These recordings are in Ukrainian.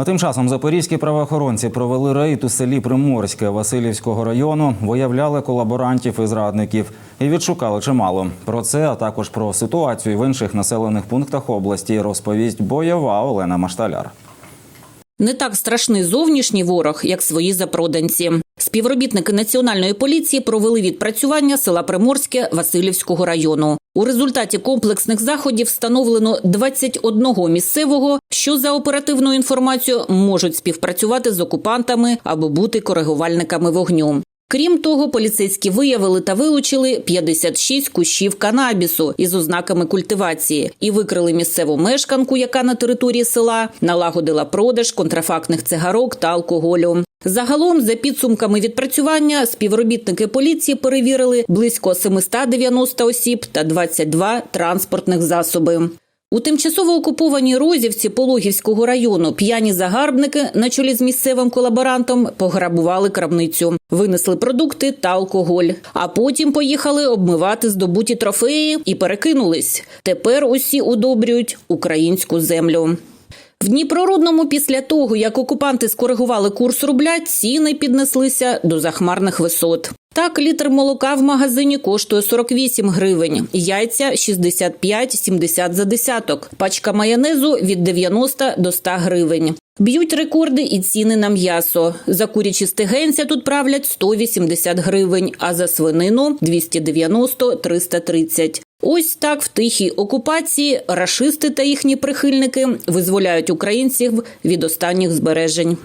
А тим часом запорізькі правоохоронці провели рейд у селі Приморське Васильівського району, виявляли колаборантів і зрадників і відшукали чимало. Про це, а також про ситуацію в інших населених пунктах області розповість бойова Олена Машталяр. Не так страшний зовнішній ворог, як свої запроданці. Співробітники національної поліції провели відпрацювання села Приморське Васильівського району. У результаті комплексних заходів встановлено 21 місцевого, що за оперативною інформацією можуть співпрацювати з окупантами або бути коригувальниками вогню. Крім того, поліцейські виявили та вилучили 56 кущів канабісу із ознаками культивації і викрили місцеву мешканку, яка на території села налагодила продаж контрафактних цигарок та алкоголю. Загалом, за підсумками відпрацювання, співробітники поліції перевірили близько 790 осіб та 22 транспортних засоби. У тимчасово окупованій Розівці Пологівського району п'яні загарбники на чолі з місцевим колаборантом пограбували крамницю, винесли продукти та алкоголь. А потім поїхали обмивати здобуті трофеї і перекинулись. Тепер усі удобрюють українську землю. В Дніпрорудному після того, як окупанти скоригували курс рубля, ціни піднеслися до захмарних висот. Так, літр молока в магазині коштує 48 гривень, яйця 65-70 за десяток, пачка майонезу від 90 до 100 гривень. Б'ють рекорди і ціни на м'ясо. За курячі стегенця тут правлять 180 гривень, а за свинину 290-330. Ось так в тихій окупації рашисти та їхні прихильники визволяють українців від останніх збережень.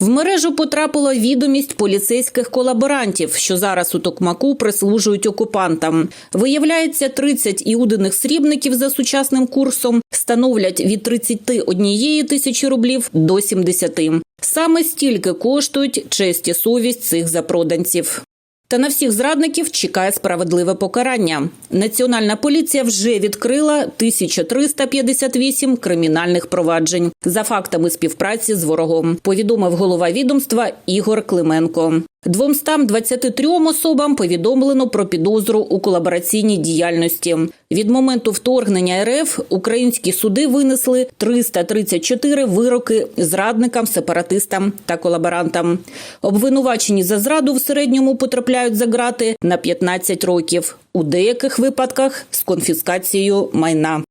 В мережу потрапила відомість поліцейських колаборантів, що зараз у Токмаку прислужують окупантам. Виявляється, 30 іудиних срібників за сучасним курсом становлять від 31 тисячі рублів до 70. Саме стільки коштують честь і совість цих запроданців. Та на всіх зрадників чекає справедливе покарання. Національна поліція вже відкрила 1358 кримінальних проваджень за фактами співпраці з ворогом. Повідомив голова відомства Ігор Клименко. 223 особам повідомлено про підозру у колабораційній діяльності. Від моменту вторгнення РФ українські суди винесли 334 вироки зрадникам, сепаратистам та колаборантам. Обвинувачені за зраду в середньому потрапляють за грати на 15 років, у деяких випадках з конфіскацією майна.